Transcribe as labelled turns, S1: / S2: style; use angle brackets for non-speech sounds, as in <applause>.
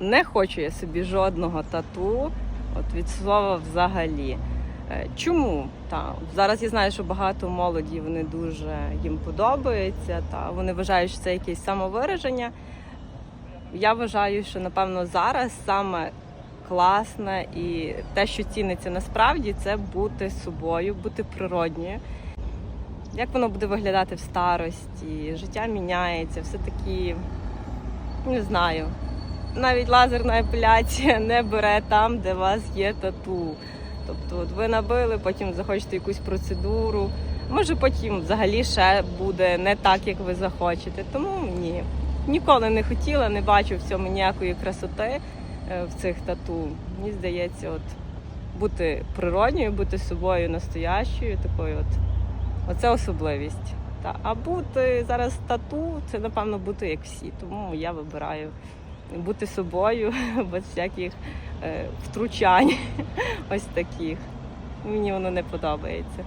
S1: Не хочу я собі жодного тату, от від слова взагалі. Е, Чому? Та, зараз я знаю, що багато молоді вони дуже їм подобається, та вони вважають, що це якесь самовираження. Я вважаю, що напевно зараз саме класне і те, що ціниться насправді, це бути собою, бути природньою. Як воно буде виглядати в старості? Життя міняється, все таки не знаю. Навіть лазерна епіляція <laughs> не бере там, де у вас є тату. Тобто, от ви набили, потім захочете якусь процедуру. Може, потім взагалі ще буде не так, як ви захочете. Тому ні. Ніколи не хотіла, не бачу в цьому ніякої красоти е, в цих тату. Мені здається, от бути природньою, бути собою настоящою, такою от. Оце особливість. Та. А бути зараз тату це напевно бути як всі. Тому я вибираю бути собою <laughs> без всяких е, втручань <laughs> ось таких. Мені воно не подобається.